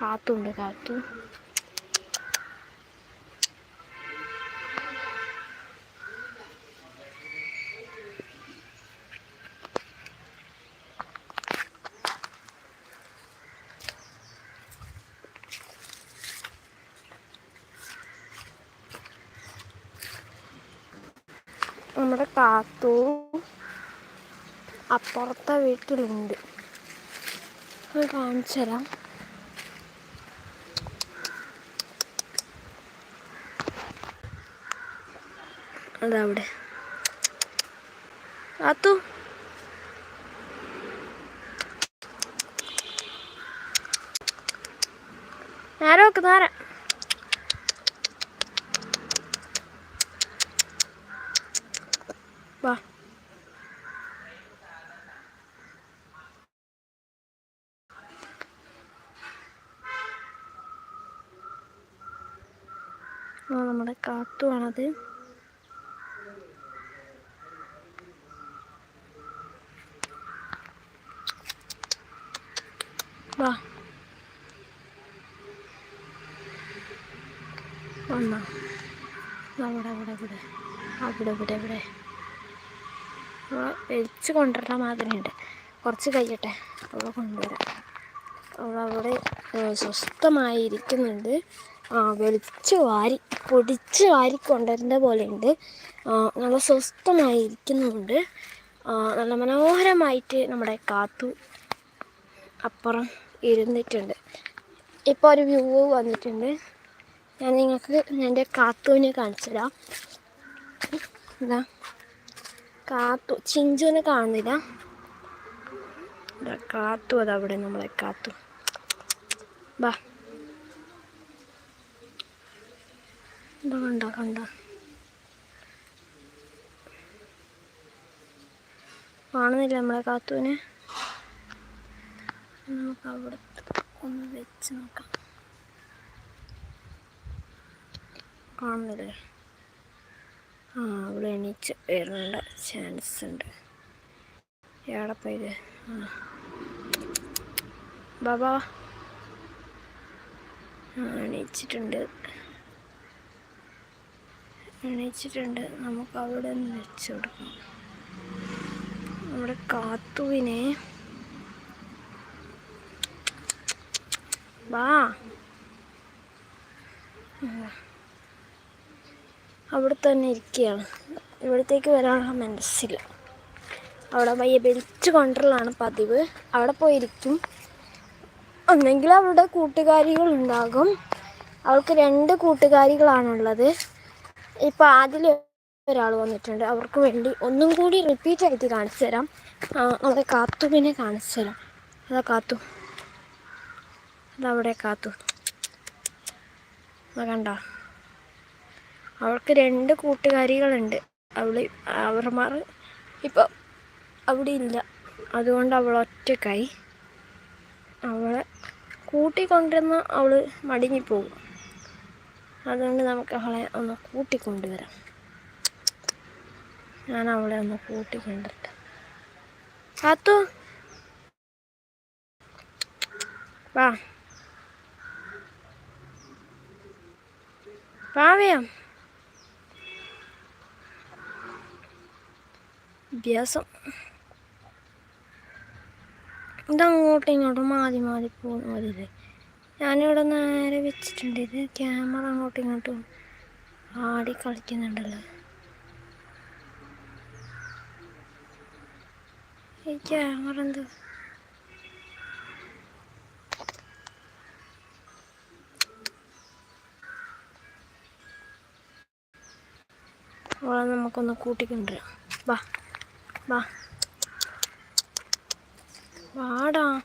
കാത്തുണ്ട് കാത്തു. നമ്മുടെ കാത്തു അപ്പുറത്തെ വീട്ടിലുണ്ട്. കാണിച്ചു തരാം അതവിടെ. ആത്തു നേരെ വെക്ക് നേരെ വാ. നമ്മുടെ കാത്തുവാണത്. വാ. വന്നോ. അവിടെ അവിടെ ഇവിടെ അവിടെ ഇവിടെ ഇവിടെ വലിച്ചു കൊണ്ടുവരണ മാതിരി ഉണ്ട് കുറച്ച് കഴിയട്ടെ. അവിടെ കൊണ്ടുവരാം. അവൾ അവിടെ ഏഹ്, സ്വസ്ഥമായി ഇരിക്കുന്നുണ്ട്. ആ വെളിച്ച് വാരി പൊടിച്ച് വാരി കൊണ്ടുവരേണ്ട പോലെ ഉണ്ട് ആ, നല്ല സ്വസ്ഥമായിരിക്കുന്നുണ്ട് നല്ല മനോഹരമായിട്ട് നമ്മുടെ കാത്തു അപ്പുറം ഇരുന്നിട്ടുണ്ട്. ഇപ്പോൾ ഒരു വ്യൂ വന്നിട്ടുണ്ട്. ഞാൻ നിങ്ങൾക്ക് എന്റെ കാത്തുവിനെ കാണിച്ചു തരാം എന്താ കാത്തു. ചിഞ്ചുവിനെ കാണുന്നില്ല. കാത്തു. അതവിടെ നമ്മളെ കാത്തു. ബാ. കണ്ടോ കണ്ടോ. കാണുന്നില്ല നമ്മളെ കാത്തുവിനെ? നമുക്ക് അവിടെ ഒന്ന് വെച്ച് നോക്കാം. കാണുന്നില്ലേ? ആ അവിടെ എണീച്ച് വരേണ്ട ചാൻസ് ഉണ്ട്. എവിടെ പോയത്? ആ. ബാബാ. എണീച്ചിട്ടുണ്ട്. എണീച്ചിട്ടുണ്ട്. നമുക്ക് അവിടെ ഒന്ന് വെച്ച് കൊടുക്കാം. നമ്മുടെ കാത്തുവിനെ വാ. അവിടെ തന്നെ ഇരിക്കുകയാണ്. ഇവിടത്തേക്ക് വരാനുള്ള മനസ്സില്ല. അവിടെ വയ്യ ബെൽറ്റ് കൊണ്ടുള്ളതാണ് പതിവ്. അവിടെ പോയിരിക്കും. ഒന്നെങ്കിൽ അവളുടെ കൂട്ടുകാരികൾ ഉണ്ടാകും. അവൾക്ക് രണ്ട് കൂട്ടുകാരികളാണുള്ളത്. ഇപ്പം ആദ്യം ഒരാൾ വന്നിട്ടുണ്ട്. അവർക്ക് വേണ്ടി ഒന്നും കൂടി റിപ്പീറ്റ് ആയിട്ട് കാണിച്ചു തരാം അവിടെ കാത്തുവിനെ കാണിച്ചു തരാം അതാ കാത്തു. അതവിടെ കാത്തു. കണ്ട? അവൾക്ക് രണ്ട് കൂട്ടുകാരികളുണ്ട്. അവൾ അവർമാർ ഇപ്പം അവിടെ ഇല്ല. അതുകൊണ്ട് അവൾ ഒറ്റക്കായി അവളെ കൂട്ടിക്കൊണ്ടിരുന്ന അവൾ മടങ്ങിപ്പോകും അതുകൊണ്ട് നമുക്ക് അവളെ ഒന്ന് കൂട്ടിക്കൊണ്ടുവരാം. ഞാൻ അവളെ ഒന്ന് കൂട്ടിക്കൊണ്ടിട്ട് കാത്തു. വാ. വാവയാം അഭ്യാസം ഇതങ്ങോട്ടും ഇങ്ങോട്ടും മാറി മാറി പോകുന്ന മതിയില്ലേ ഞാനിവിടെ നേരെ വെച്ചിട്ടുണ്ട് ഇത്. ക്യാമറ അങ്ങോട്ടും ഇങ്ങോട്ടും ആടി കളിക്കുന്നുണ്ടല്ലോ. ഈ ക്യാമറ എന്ത് അവളെ നമുക്കൊന്ന് കൂട്ടിക്കൊണ്ടുവരാം വാ വാ. വാടാ.